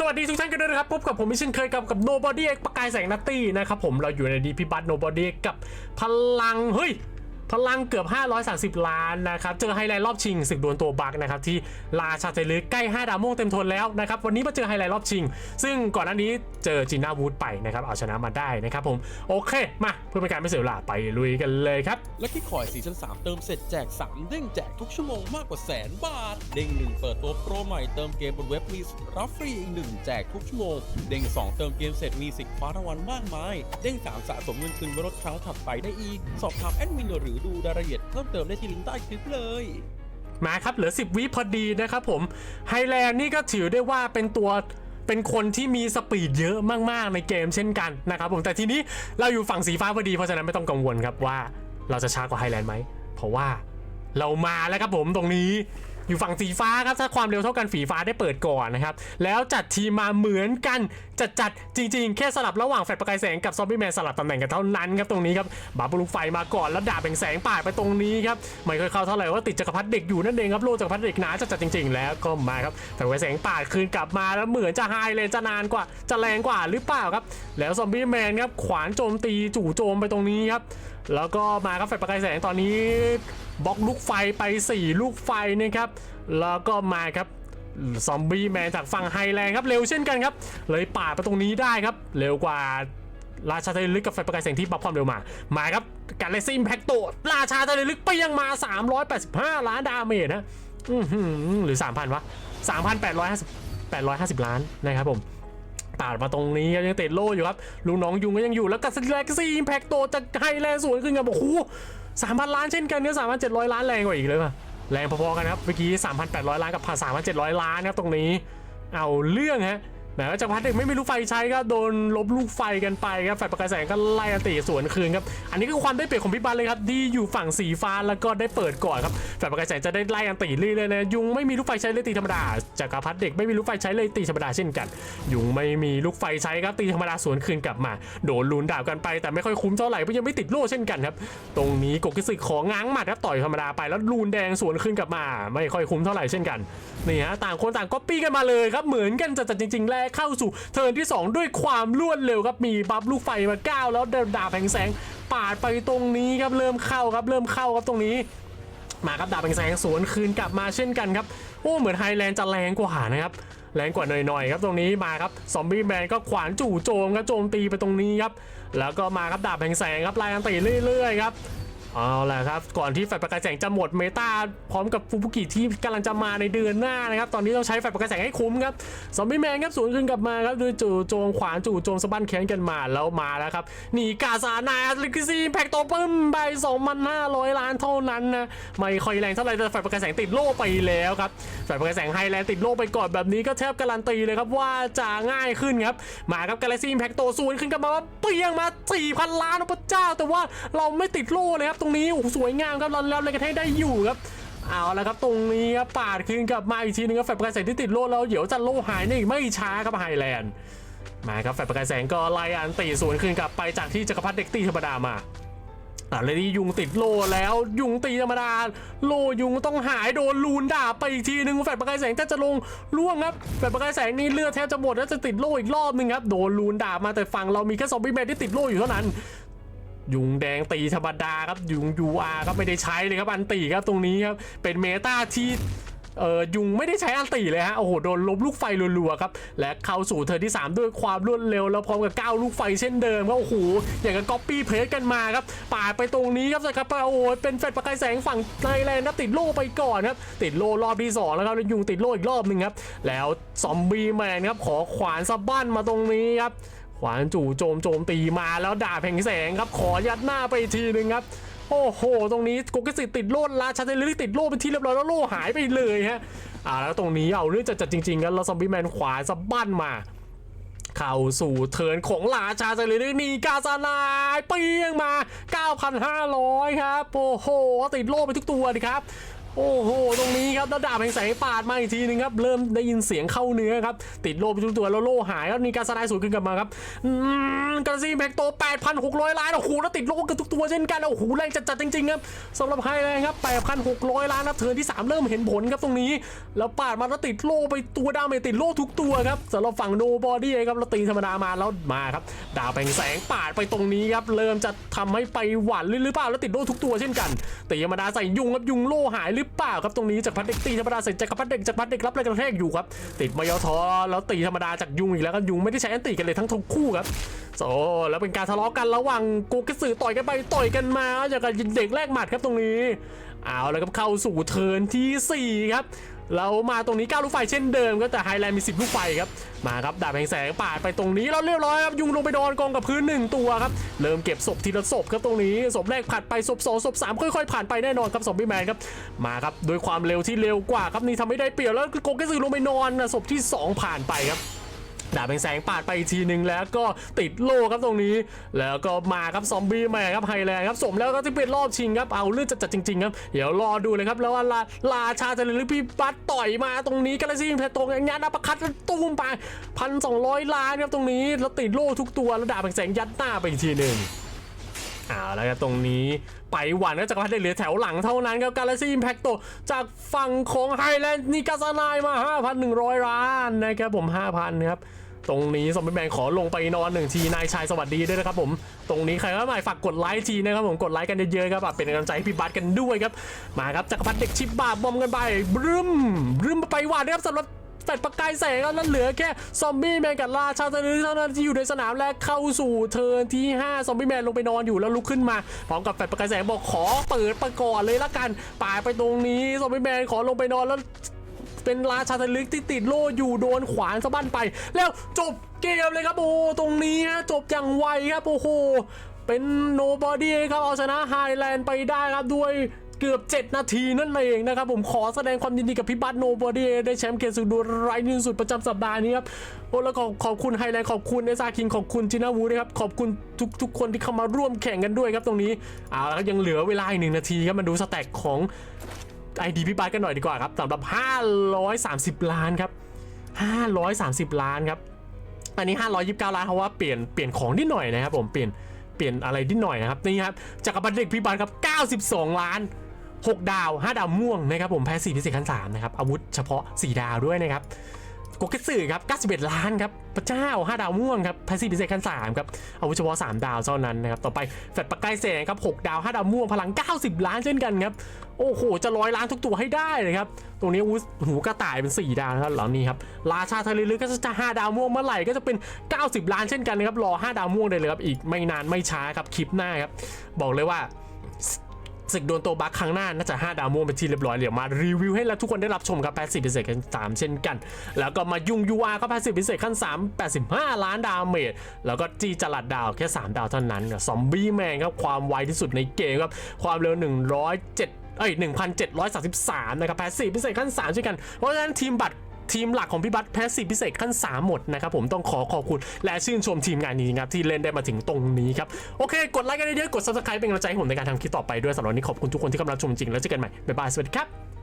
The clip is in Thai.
สวัสดีทุกท่านกันด้วยนะครับพบกับผมมิชช่นเคยกับกับ Nobody X ประกายแสงนัตตี้นะครับผมเราอยู่ในดีพิบัต Nobody X กับพลังเฮ้ย พลังเกือบ 530 ล้านนะครับ เจอไฮไลท์รอบชิงศึกดวลตัวบักนะครับที่ราชาเตลึกใกล้ 5 ดาวโมงเต็มทนแล้วนะครับ วันนี้มาเจอไฮไลท์รอบชิง ซึ่งก่อนหน้านี้เจอจีน่าวูดไปนะครับ เอาชนะมาได้นะครับผม โอเค มาเพื่อเป็นการไม่เสียเวลาไปลุยกันเลยครับ และที่คอยซีซั่น3เติมเสร็จแจก 3 เด้งแจกทุกชั่วโมงมากกว่าแสนบาท เด้งหนึ่งเปิดตัวโปรใหม่เติมเกมบนเว็บมีรับฟรีอีกหนึ่งแจกทุกชั่วโมง เด้ง 2 เติมเกมเสร็จมีสิทธิ์คว้ารางวัลมากมาย เด้ง 3 สะสมเงินคืนบนรถครั้งถัดไปได้อีก สอบถามแอดมินหรือดูรายละเอียดเพิ่มเติมได้ที่ลิงก์ใต้คลิปเลยมาครับเหลือ 10 วิพอดีนะครับผมไฮแลนด์นี่ก็ถือได้ว่าเป็นตัวเป็นคนที่มีสปีดเยอะมากๆในเกมเช่นกันนะครับผมแต่ทีนี้เราอยู่ฝั่งสีฟ้าพอดีเพราะฉะนั้นไม่ต้องกังวลครับว่าเราจะช้ากว่าไฮแลนด์ไหมเพราะว่าเรามาแล้วครับผมตรงนี้ อยู่ฝั่งสีฟ้าครับถ้าความเร็วเท่ากันฝีฟ้าได้เปิดก่อนนะครับแล้วจัดทีมมาเหมือนกันจัดจัดจริง ๆ แค่สลับระหว่างแฟลชประกายแสงกับซอมบี้แมนสลับตำแหน่งกันเท่านั้นครับตรงนี้ครับบาบูลูกไฟมาก่อนแล้วดาบแบ่งแสงป่าไปตรงนี้ครับไม่ค่อยเข้าเท่าไหร่ว่าติดจักรพรรดิเด็กอยู่นั่นเองครับโลจักรพรรดิเด็กหนาจัดจัดจริง ๆ แล้วก็มาครับแฟลชประกายแสงป่าคืนกลับมาแล้วเหมือนจะไฮเลยจะนานกว่า จะแรงกว่าหรือเปล่าครับแล้วซอมบี้แมนครับขวานโจมตีจู่โจมไปตรงนี้ครับแล้วก็มาครับแฟลชประกายแสงตอนนี้ บล็อกลูกไฟไป 4 ลูกไฟนะครับ แล้วก็มาครับซอมบี้แมนจากฝั่งไฮแลนด์ครับ เร็วเช่นกันครับ เลยป่าดไปตรงนี้ได้ครับ เร็วกว่าราชาทะเลลึกกับไฟประกายแสงที่บัฟความเร็วมา มาครับการเลซิมแพ็กโตราชาทะเลลึกไปยังมา 385 ล้านดาเมจนะอื้อหือหรือ 3,000 วะ 3,850 850 ล้านนะครับผมปาดมาตรงนี้ยังติดโล่อยู่ครับ ลุงน้องยุงก็ยังอยู่แล้วก็สแลกซี่อิมแพคโตจากไฮแลนด์สวนขึ้นกับอกโอ้โห สามพันล้านเช่นกันเนี่ยสามพันเจ็ดร้อยล้านแรงกว่าอีกเลยป่ะแรงพอๆกันครับเมื่อกี้สามพันแปดร้อยล้านกับสามพันเจ็ดร้อยล้านครับตรงนี้ เอาเรื่องฮะ แม้ว่าจักรพรรดิเด็กไม่มีลูกไฟใช้ก็โดนลบลูกไฟกันไปครับไฟประกายแสงก็ไล่อันติสวนคืนครับอันนี้คือความได้เปรียบของพี่บันเลยครับที่อยู่ฝั่งสีฟ้าแล้วก็ได้เปิดก่อนครับไฟประกายแสงจะได้ไล่อันติเรื่อยๆนะยุงไม่มีลูกไฟใช้เลยตีธรรมดาจักรพรรดิเด็กไม่มีลูกไฟใช้เลยตีธรรมดาเช่นกัน ยุงไม่มีลูกไฟใช้ครับตีธรรมดาสวนคืนกลับมา โดนลูนดาบกันไป แต่ไม่ค่อยคุ้มเท่าไหร่เพราะยังไม่ติดโล่เช่นกันครับตรงนี้กกิสึของง้างหมัดครับต่อยธรรมดาไปแล้วลูนแดงสวนคืนกลับมา ไม่ค่อยคุ้มเท่าไหร่เช่นกันนี่ฮะต่างคนต่างก๊อปปี้กันมาเลยครับเหมือนกันจัดจริง ๆแลกเข้าสู่เทิร์นที่ 2 ด้วยความรวดเร็วครับมีบัฟลูกไฟมาก้าวแล้วดาบแผงแสงปาดไปตรงนี้ครับเริ่มเข้าครับเริ่มเข้าครับตรงนี้มาครับดาบแผงแสงสวนคืนกลับมาเช่นกันครับโอ้เหมือนไฮแลนด์จะแรงกว่านะครับแรงกว่าหน่อยๆครับตรงนี้มาครับซอมบี้แมนก็ขวานจู่โจมครับโจมตีไปตรงนี้ครับแล้วก็มาครับดาบแห่งแสงครับไล่กันตีเรื่อยๆครับ เอาละครับ ก่อนที่แฟลชประกายแสงจะหมดเมตาพร้อมกับฟูบุกิที่กำลังจะมาในเดือนหน้านะครับ ตอนนี้ต้องใช้แฟลชประกายแสงให้คุ้มครับซอมบี้แมนครับสวนขึ้นกลับมาครับด้วยจู่โจมขวานจู่โจมสะบั้นแขนกันมาแล้วมาแล้วครับหนีกาซานาลิกิซีแพ็กโตปึ้มไป2,500 ล้านเท่านั้นนะไม่ค่อยแรงเท่าไหร่แต่แฟลชประกายแสงติดโล่ไปแล้วครับแฟลชประกายแสงไฮแลนด์ติดโลกไปก่อนแบบนี้ก็แทบการันตีเลยครับว่าจะง่ายขึ้นครับมาครับกาแล็กซี่แพ็กโตซูนขึ้นกันมาว่าเปรี้ยงมา4,000 ล้านพระเจ้า แต่ว่าเราไม่ติดโล่เลยครับตรงนี้โอ้สวยงามครับเราเราเลยกันให้ได้อยู่ครับเอาละครับตรงนี้ครับปาดขึ้นกลับมาอีกทีนึงครับแฟลชประกายแสงที่ติดโล่แล้วเดี๋ยวจะโล่หายในอีกไม่ช้าครับไฮแลนด์มาครับแฟลชประกายแสงก็ไล่อันตีสวนขึ้นกลับไปจากที่จักรพรรดิเด็กตีธรรมดามาอะเลยนี่ยุงติดโลแล้วยุงตีธรรมดาโลยุงต้องหายโดนลูนด่าไปอีกทีนึงแฟลชประกายแสงแทบจะลงล่วงครับแฟลชประกายแสงนี่เลือดแทบจะหมดแล้วจะติดโลอีกรอบนึงครับโดนลูนด่ามาแต่ฝั่งเรามีแค่ซอมบี้แมนที่ติดโลอยู่เท่านั้น ยุงแดงตีธรรมดาครับยุงยูอาร์ครับไม่ได้ใช้เลยครับอันตีครับตรงนี้ครับเป็นเมตาที่เออยุงไม่ได้ใช้อันตีเลยฮะโอ้โหโดนลบลูกไฟรัวๆครับและเข้าสู่เทิร์นที่ 3 ด้วยความรวดเร็ว แล้วพร้อมกับก้าวลูกไฟเช่นเดิมครับโอ้โหอย่างกับก๊อปปี้เพจกันมาครับปาดไปตรงนี้ครับสครับโอ้โหเป็นแฟลชประกายแสงฝั่งไทยแลนด์นะติดโล่ไปก่อนครับติดโล่รอบที่สองแล้วครับแล้วยุงติดโล่อีกรอบหนึ่งครับแล้วซอมบี้แมนครับขอขวานสะบั้นมาตรงนี้ครับ ขวานจู่โจมโจมตีมาแล้วด่าแผงแสงครับ ขอยัดหน้าไปทีหนึ่งครับ โอ้โห ตรงนี้โกกสิติดโล่ราชาเทลิติดโล่เป็นที่เรียบร้อยแล้วโล่หายไปเลยฮะอ่าแล้วตรงนี้เอาเรื่องจัดจัดจริงๆกันแล้วซอมบี้แมนขวาสะบั้นมาเข้าสู่เทินของราชาเซเลรีนีกาซานายเปียงมา 9,500 ครับ โอ้โห ติดโล่ไปทุกตัวดิครับ โอ้โห ตรงนี้ครับแล้วดาบแห่งแสงปาดมาอีกทีนึงครับ เริ่มได้ยินเสียงเข้าเนื้อครับ ติดโลไปทุกตัวแล้วโลหายครับมีการสไลด์สูงขึ้นกลับมาครับอกระซีแม็กโต 8,600 ล้านโอ้โหแล้วติดโลกันทุกตัวเช่นกันโอ้โหแรงจัดๆจริงๆครับสำหรับไฮแรงครับ 8,600 ล้านนะเทิร์นที่ 3 เริ่มเห็นผลครับตรงนี้ แล้วปาดมาแล้วติดโลไปตัวดาเมจติดโลทุกตัวครับสำหรับฝั่งโนบอดี้ครับแล้วตีธรรมดามาแล้วมาครับดาวแห่งแสงปาดไปตรงนี้ครับเริ่มจะทำให้ไปหวั่นหรือเปล่าแล้วติดโลทุกตัวเช่นกันตีธรรมดาใส่ยุงครับยุงโลหายหรือเปล่าครับตรงนี้จากพัดเด็กตีธรรมดาใส่จากพัดเด็กจากพัดเด็กรับแรงกระแทกอยู่ครับติดมายอทอแล้วตีธรรมดาจากยุงอีกแล้วกันยุงไม่ได้ใช้แอนตีกันเลยทั้งทั้งคู่ครับโอ้แล้วเป็นการทะเลาะกันระหว่างกูกระสือต่อยกันไปต่อยกันมาจากกับเด็กแรกหมัดครับตรงนี้เอาแล้วครับเข้าสู่เทิร์นทีสี่4ครับ เรามาตรงนี้9ลูกไฟเช่นเดิมก็แต่ไฮไลท์มี 10 ลูกไฟครับมาครับดาบแห่งแสงปาดไปตรงนี้เราเรียบร้อยครับยุงลงไปนอนกองกับพื้นหนึ่งตัวครับเริ่มเก็บศพทีละศพครับตรงนี้ศพแรกผ่านไปศพสองศพสามค่อยๆผ่านไปแน่นอนครับซอมบี้แมนครับมาครับโดยความเร็วที่เร็วกว่าครับนี่ทำให้ได้เปรียบแล้วโกเกซึลงไปนอนนะศพที่สองผ่านไปครับ ดาบแห่งแสงปาดไปอีกทีหนึ่งแล้วก็ติดโล่ครับตรงนี้ แล้วก็มาครับซอมบี้แมาครับไฮแลนด์ครับสมแล้วก็ที่เป็นรอบชิงครับเอาเลือดจัดจริงๆครับเดี๋ยวรอดูเลยครับแล้วว่าลาลาชาจะหรือพี่บัตต่อยมาตรงนี้กาแล็กซี่แพตรงงานอัปคัดตูมไปพันสองร้อยล้านครับตรงนี้แล้วติดโล่ทุกตัวแล้วดาบแห่งแสงยัดหน้าไปอีกทีหนึ่ง เอาแล้วครับตรงนี้ไปหวันก็จากรพัฒน์ได้เหลือแถวหลังเท่านั้นครับกาแล็กซี่อิมแพคโตจากฝั่งของไฮแลนด์นิกาซานายมา 5,100 ล้านนะครับผม 5,000ครับตรงนี้สมบัติแบงขอลงไปนอนหนึ่งทีนายชายสวัสดีด้วยนะครับผมตรงนี้ใครก็ใหม่ฝากกดไลค์ทีนะครับผมกดไลค์กันเยอะๆครับเป็นกำลังใจให้พี่บัสกันด้วยครับมาครับจักรพัฒน์เด็กชิบบาบอมกันไปบรึมบรึมไปหวานนะครับสำหรับ ฟดประกายแสงแล้วเหลือแค่ซอมบี้แมนกับราชาตะลือเท่านั้นที่อยู่ในสนามและเข้าสู่เทิร์นที่ 5 ซอมบี้แมนลงไปนอนอยู่แล้วลุกขึ้นมาพร้อมกับแฟดประกายแสงบอกขอเปิดประกอนเลยละกันป่ายไปตรงนี้ซอมบี้แมนขอลงไปนอนแล้วเป็นราชาตะลึกที่ติดโล่อยู่โดนขวานสะบั้นไป แล้วจบเกมเลยครับโอ้โหตรงนี้ฮะจบอย่างไวครับโอ้โหเป็นโนบอดี้ครับเอาชนะไฮแลนด์ไปได้ครับด้วย เกือบ 7 นาทีนั่นเองนะครับผมขอแสดงความยินดีกับพี่บัตโนบอดี้ได้แชมป์เกมสุดดูไร้ที่สุดประจำสัปดาห์นี้ครับโอ้แล้วก็ขอบคุณไฮแลนด์ขอบคุณเอซาคิงขอบคุณจินาวูนะครับขอบคุณทุกทุกคนที่เข้ามาร่วมแข่งกันด้วยครับตรงนี้เอาแล้วยังเหลือเวลาอีกหนึ่งนาทีครับมาดูสแต็กของไอดีพี่บาสกันหน่อยดีกว่าครับสำหรับ 530 ล้านครับ530 ล้านครับอันนี้ 529 ล้านเพราะว่าเปลี่ยนเปลี่ยนของนิดหน่อยนะครับผมเปลี่ยนเปลี่ยนอะไรนิดหน่อยนะครับนี่ครับจักรพรรดิเด็กพี่บาสครับ 92 ล้าน 6 ดาว 5 ดาวม่วงนะครับผมแพ้4พิเศษขั้น3นะครับอาวุธเฉพาะ 4 ดาวด้วยนะครับโกเกตสึครับ91 ล้านครับพระเจ้า 5 ดาวม่วงครับแพสซีพิเศษขั้น3ครับอาวุธเฉพาะ 3 ดาวเท่านั้นนะครับต่อไปแฟลตประกายแสงครับ6ดาว 5 ดาวม่วงพลัง 90 ล้านเช่นกันครับโอ้โหจะร้อยล้านทุกตัวให้ได้เลยครับตรงนี้อาวุธหูกระต่ายเป็น 4 ดาวนะครับแล้วนี่ครับราชาทะเลลึกก็จะ 5 ดาวม่วงเมื่อไหร่ก็จะเป็น 90 ล้านเช่นกันนะครับรอ 5 ดาวม่วงได้เลยครับอีกไม่นานไม่ช้าครับคลิปหน้าครับบอกเลยว่า ศึกโดนตัวบัคครั้งหน้าน่าจะ 5 ดาวม่วงเป็นที่เรียบร้อยเดี๋ยวมารีวิวให้แล้วทุกคนได้รับชมครับแพสซีฟพิเศษขั้น3เช่นกัน แล้วก็มายุ่งยูอาร์ก็แพสซีฟพิเศษขั้น3 85ล้านดาวเมจแล้วก็จีจลัดดาวแค่3ดาวเท่านั้นซอมบี้แมนครับความไวที่สุดในเกมครับความเร็ว107เอ้ย 1,733 นะครับแพสซีฟพิเศษขั้น 3 เช่นกัน เพราะฉะนั้นทีมบัตร ทีมหลักของพี่บัตแพสซีฟพิเศษขั้น 3 หมดนะครับผมต้องขอขอบคุณและชื่นชมทีมงานนี้ครับที่เล่นได้มาถึงตรงนี้ครับ โอเค กดไลค์กันเยอะๆกด subscribe เป็นกำลังใจให้ผมในการทำคลิปต่อไปด้วยสำหรับวันนี้ขอบคุณทุกคนที่กำลังชมจริงแล้วเจอกันใหม่บ๊ายบายสวัสดีครับ